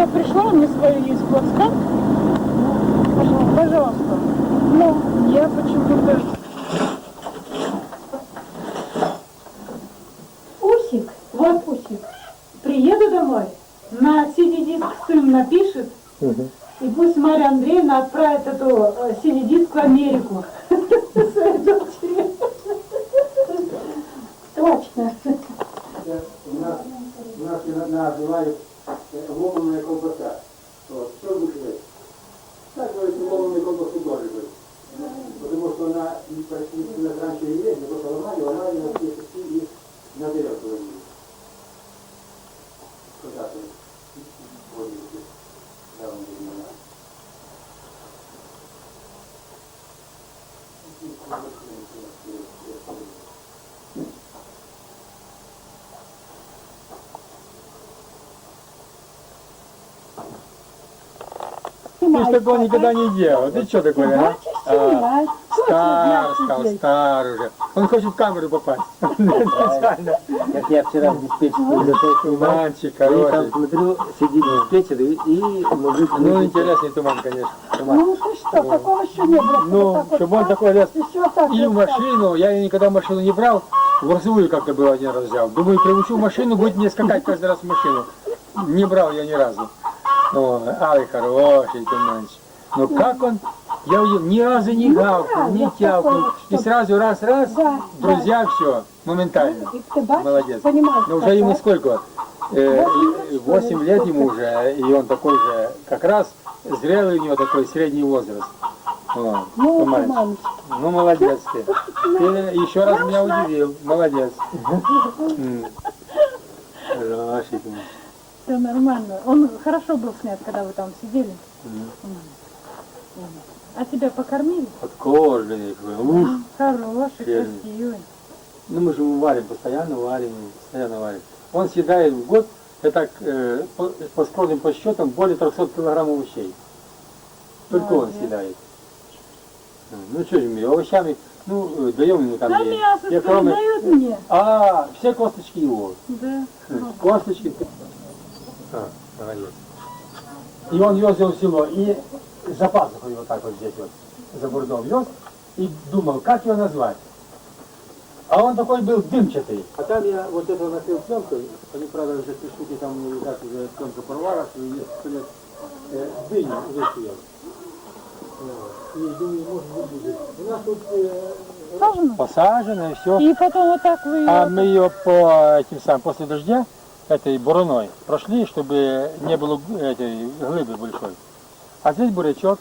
сюда пришла, у меня своя есть плацкарт. Ну, пожалуйста. Но я почему-то... Усик, вот Усик. Приеду домой, на CD-диск сын напишет, и пусть Марья Андреевна отправит эту э, CD-диск в Америку. Своей дочери. Точно. У нас, у нас называют э, ломаная колбаса. Вот. Что вышло? Так говорит, ломаная колбаса тоже говорит. Потому что она не почти на раньше не есть, просто ломали, ломали на все части и на тарелку ломили. Когда-то. Вот, давно времена. Ты ж такого никогда не делал. Ты что такое, а? А, Стар, стал, стар уже. Он хочет в камеру попасть. Специально. Как я вчера в диспетчере зашел Туманчик, и там хороший. смотрю, сидит диспетчер и, и мужик... Ну, интересный туман, конечно. Ну ты что, такого еще не было. Ну, чтобы он такой лез и в машину. Я никогда машину не брал. В Урсуле как-то было один раз взял. Думаю, приучу машину, будет мне скакать каждый раз в машину. Не брал я ни разу. О, ай, хороший туманчик. Но как он, я ни разу не гавкнул, не тявкнул. И сразу раз-раз, друзья, все, моментально. Ты Молодец. Но уже ему сколько? Восемь лет ему уже, и он такой же, как раз зрелый у него такой средний возраст. Вот, Ну, туманчик. Ну, молодец ты. Ты еще раз меня удивил. Молодец. Хороший ты. Все нормально. Он хорошо был снят, когда вы там сидели. А тебя покормили? Такой. Ух. Хороший, Сильный. красивый. Ну, мы же его варим, постоянно варим, постоянно варим. Он съедает в год, я так, э, по, по скромным подсчетам, более 300 килограмм овощей. Только он Молодец. съедает. Ну, что же мы, овощами, ну, э, даем ему там А есть. мясо Я кроме- дают мне? А, все косточки его. Да. Косточки. А. И он ездил в село, и за пазухой вот так вот здесь вот, за бурдом вез, и думал, как его назвать. А он такой был дымчатый. А там я вот это накрыл пленкой, они, правда, уже три штуки там лежат, уже пленка порвалась, и есть лет э, дыня уже съел. Вот. И думаю, может быть, будет. У нас тут э, Сажено? посажено, и все. И потом вот так вы... А мы ее по этим самым после дождя этой буруной прошли, чтобы не было этой глыбы большой. А здесь бурячок.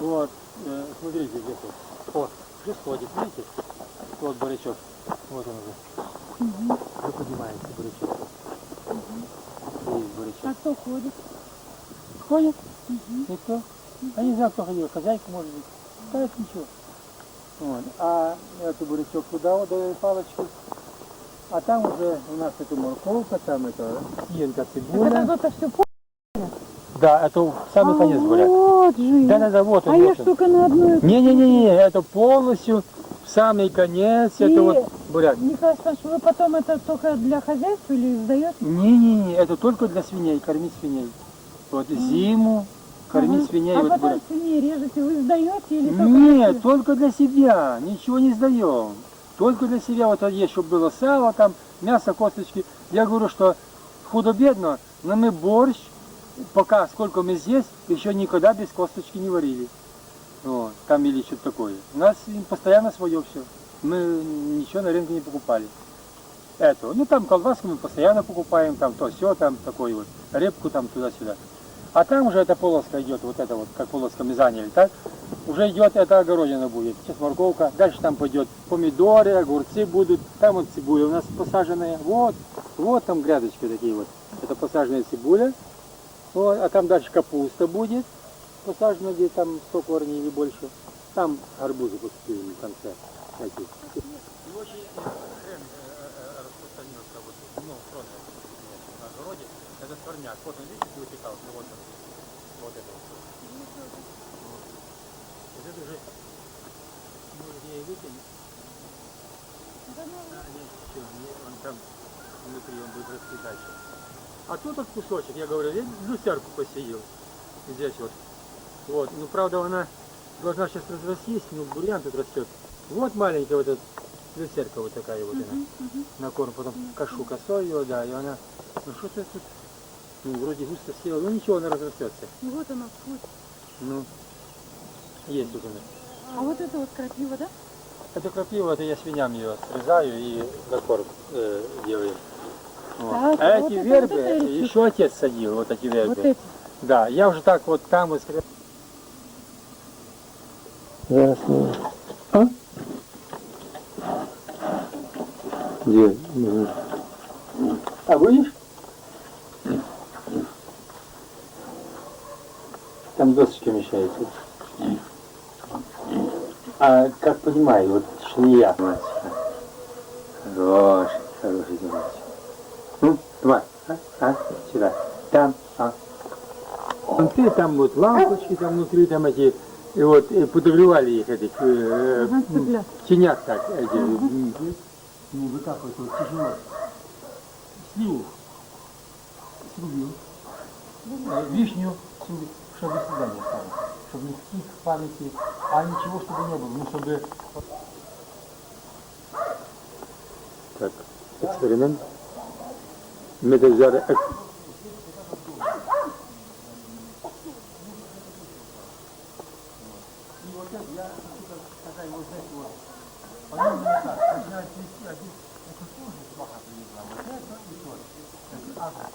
Вот, э, смотрите, здесь вот. О, уже сходит, видите? Вот бурячок. Вот он уже. Уже поднимается бурячок. Есть бурячок. А кто ходит? Ходит? Никто? Я не знаю, кто ходил, хозяйка может быть. Да это ничего. Вот. А эту бурячок туда вот даю палочку. А там уже у нас это морковка, там это Это цибуля. кто-то все Да, это в самый конец буряк. Вот же. Да, да, да, вот он. А я вот он. только на одной... Не-не-не, это полностью в самый конец, И- это вот буряк. Николай Александрович, вы потом это только для хозяйства или сдаете? Не-не-не, это только для свиней, кормить свиней. Вот зиму кормить Ага. свиней, А вот потом буряк. свиней режете, вы сдаете или только... Нет, только для себя, ничего не сдаем. Только для себя, вот есть, чтобы было сало, там, мясо, косточки. Я говорю, что худо-бедно, но мы борщ, пока сколько мы здесь, еще никогда без косточки не варили. Вот, там или что-то такое. У нас постоянно свое все. Мы ничего на рынке не покупали. Это, ну там колбаску мы постоянно покупаем, там то все, там такое вот, репку там туда-сюда. А там уже эта полоска идет, вот это вот, как полоска мы заняли, так? Уже идет, это огородина будет. Сейчас морковка, дальше там пойдет помидоры, огурцы будут, там вот цибуля у нас посаженная, вот, вот там грядочки такие вот. Это посаженная цибуля, вот, а там дальше капуста будет, посажена где там 100 корней или больше. Там арбузы поступили в конце. Такие. Очень хрен распространился вот, ну, огороде, это сорняк. Вот он, видите, вытекал, ну вот он, вот это вот. Вот. Это уже, может, я и вытянет. А, нет, не, он там внутри, он будет расти дальше. А тут вот кусочек, я говорю, я люсерку посеял. Здесь вот. Вот. Ну, правда, она должна сейчас разрастись, ну, бурьян тут растет. Вот маленькая вот эта люсерка вот такая вот она. На корм, потом кашу косой ее, да, и она, ну, что-то тут, ну, вроде густо села, ну, ничего, она разрастется. Ну вот она, вот. Ну, есть тут она. А вот это вот крапива, да? Это крапива, это я свиням ее срезаю и на корм э, делаю. Вот. Так, а вот эти это- вербы вот это растет. еще отец садил, вот эти вербы. Вот эти. Да, я уже так вот там вот скреп... Не... А? Где? А будешь? Там мешается. А как понимаю, вот шния. Хороший, хороший мальчик. Ну, давай, а, а, сюда. Там, а. Внутри там вот лампочки, там внутри там эти, и вот и подогревали их этих, э, в тенях так, эти, м, ну вот так вот, вот тяжело. Сливу срубил, э, вишню срубил, чтобы сюда не осталось, чтобы никаких памяти, а ничего чтобы не было, ну чтобы... Так, эксперимент. Мы зараз И вот это я тут такая вот знаете, вот. Так, начинает один, это тоже сваха привезла. Вот это и то. Это агро,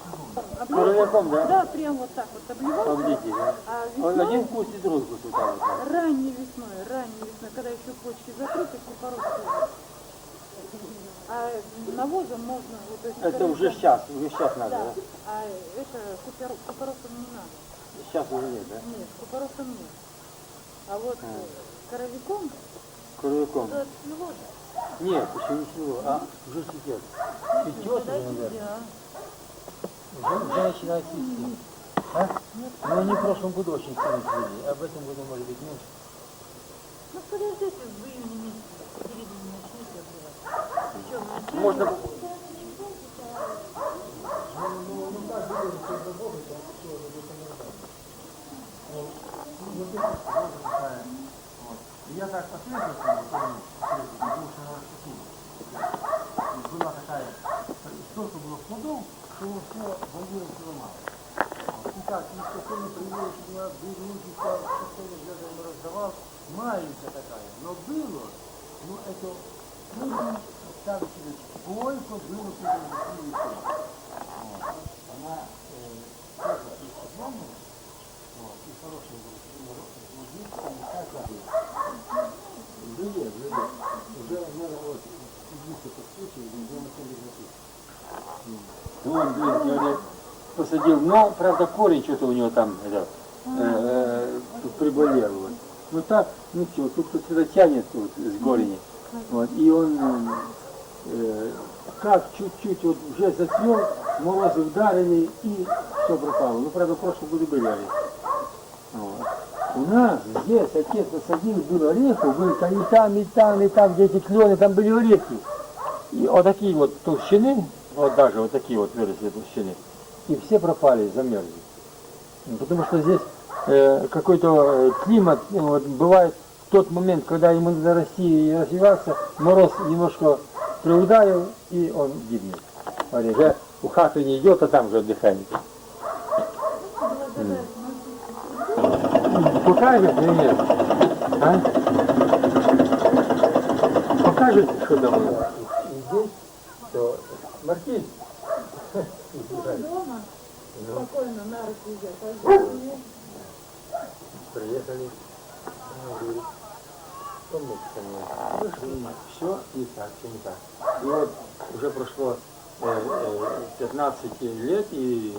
Коровяком, да? Да, прям вот так вот обливал. Обдите, да? А весной, один вкус и другой вкус вот так вот. ранней весной, ранней весной, когда еще почки закрыты, тоже. А навозом можно, вот, есть Это уже сейчас, уже сейчас надо, Да, да? а это купор- купоросом не надо. Сейчас уже нет, да? Нет, купоросом нет. А вот э, коровиком, Коровяком. да, всего же. Нет, еще ничего, а уже цветет. Цветет уже, наверное. Да. Начинает цвести. А? Но они в прошлом году очень сильно цвели, об этом году может быть меньше. Ну, подождите, в июне месяце, в середине начнете обливать. Причем, Можно... Я так посмотрел, потому что она была такая, столько было плодов, что его все валилось и ломало. И так, никто не привел, чтобы я берегу, что я ему раздавал. Маленькая такая, но было, ну это трудно представить себе, сколько было. Вот. Она э, тоже и сезонная, вот, и хорошая была, и здесь там так было. Были, были. Уже, наверное, вот, единственное по случаю, где мы ходили на Вон, блин, я говорю, посадил, но, правда, корень что-то у него там, это, э, э, приболел. Вот. Ну так, ну что, тут кто-то тянет вот, с корени. Вот, и он э, как чуть-чуть вот уже зацвел, морозы ударили, и все пропало. Ну, правда, в прошлом году были орехи. Вот. У нас здесь отец насадил, был орехов, был там и там, и там, и там, где эти клены, там были орехи. И вот такие вот толщины, вот даже вот такие вот выросли толщины, и все пропали, замерзли. Ну, Потому что здесь э, какой-то э, климат, ну, вот, бывает в тот момент, когда ему надо расти и развиваться, мороз немножко приударил, и он гибнет. Орех. Я у хаты не идет, а там же отдыхает. Покажет или нет? А? Покажете, что там здесь, то Мартин. дома спокойно на руки идет. а Приехали. Мы вышли, все не так, все не так. И вот уже прошло э, э, 15 лет, и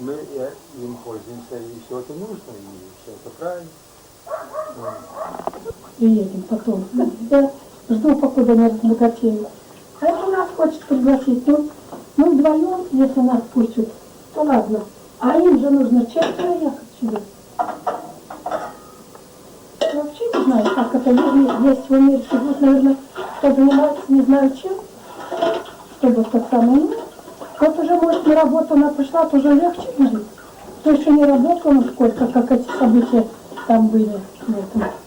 мы э, им пользуемся, и все это нужно, и все это правильно. приедем потом. Я жду, покуда не разбогатею. Хочет пригласить. Ну, мы вдвоем, если нас пустят, то ладно. А им же нужно четверо ехать сюда. Вообще не знаю, как это есть в Америке. Вот, наверное, кто занимается не знаю чем, чтобы это самое. Ну, Вот уже, может, на работу она пришла, то уже легче будет. Кто еще не работал, ну сколько, как эти события там были в.